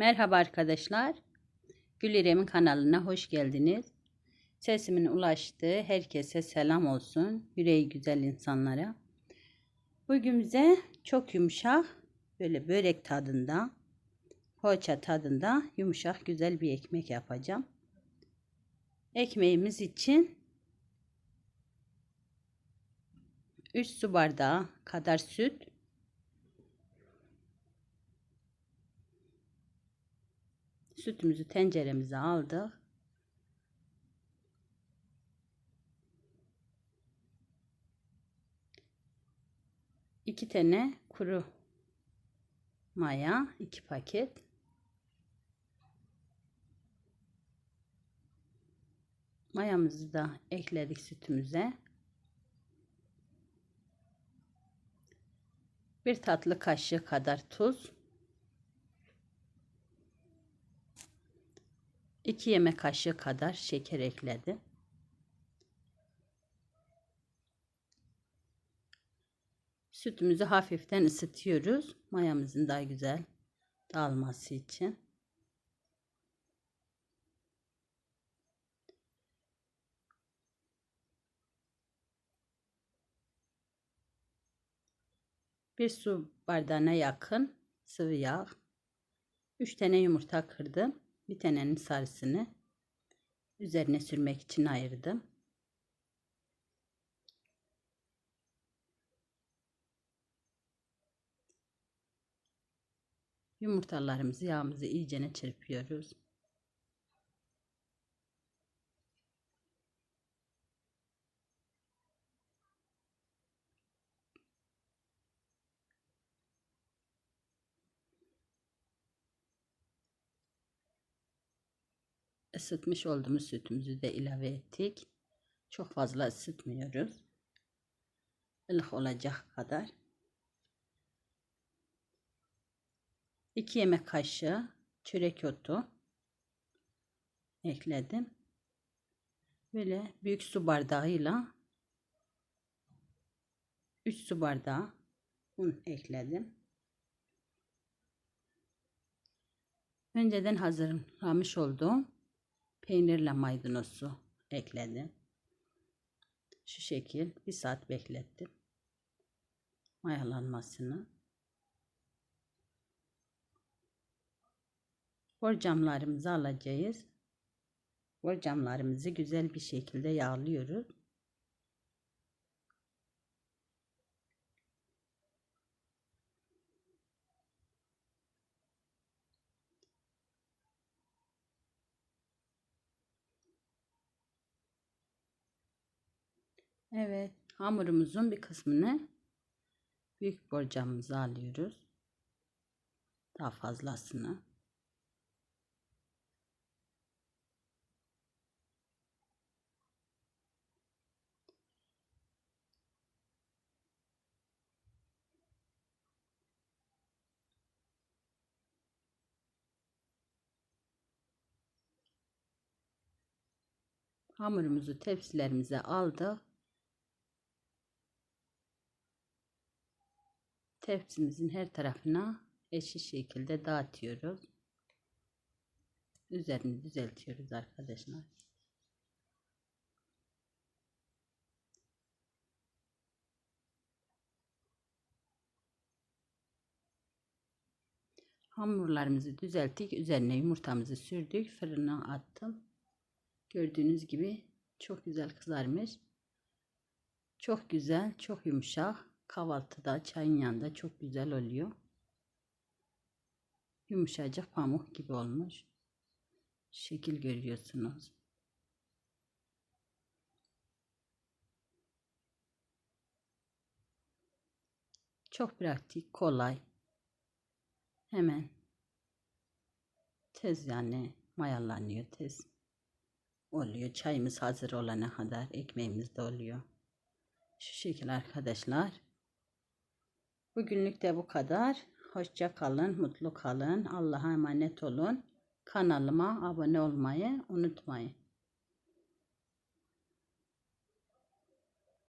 Merhaba arkadaşlar. Gül İrem'in kanalına hoş geldiniz. Sesimin ulaştığı herkese selam olsun. Yüreği güzel insanlara. Bugün bize çok yumuşak, böyle börek tadında, poğaça tadında yumuşak güzel bir ekmek yapacağım. Ekmeğimiz için 3 su bardağı kadar süt, Sütümüzü tenceremize aldık. İki tane kuru maya, iki paket. Mayamızı da ekledik sütümüze. Bir tatlı kaşığı kadar tuz. 2 yemek kaşığı kadar şeker ekledim. Sütümüzü hafiften ısıtıyoruz. Mayamızın daha güzel dağılması için. Bir su bardağına yakın sıvı yağ. 3 tane yumurta kırdım. Bir tanenin sarısını üzerine sürmek için ayırdım. Yumurtalarımızı yağımızı iyicene çırpıyoruz. Isıtmış olduğumuz sütümüzü de ilave ettik. Çok fazla ısıtmıyoruz. ılık olacak kadar. 2 yemek kaşığı çörek otu ekledim. Böyle büyük su bardağıyla 3 su bardağı un ekledim. Önceden hazırlamış olduğum peynirle maydanozu ekledim. Şu şekil bir saat beklettim. Mayalanmasını. Borcamlarımızı alacağız. Borcamlarımızı güzel bir şekilde yağlıyoruz. Evet, hamurumuzun bir kısmını büyük borcamımıza alıyoruz. Daha fazlasını. Hamurumuzu tepsilerimize aldık. Tepsimizin her tarafına eşit şekilde dağıtıyoruz. Üzerini düzeltiyoruz arkadaşlar. Hamurlarımızı düzelttik. Üzerine yumurtamızı sürdük. Fırına attım. Gördüğünüz gibi çok güzel kızarmış. Çok güzel, çok yumuşak. Kahvaltıda çayın yanında çok güzel oluyor. Yumuşacık pamuk gibi olmuş. Şekil görüyorsunuz. Çok pratik, kolay. Hemen tez yani mayalanıyor tez oluyor. Çayımız hazır olana kadar ekmeğimiz de oluyor. Şu şekil arkadaşlar. Bugünlük de bu kadar. Hoşça kalın, mutlu kalın. Allah'a emanet olun. Kanalıma abone olmayı unutmayın.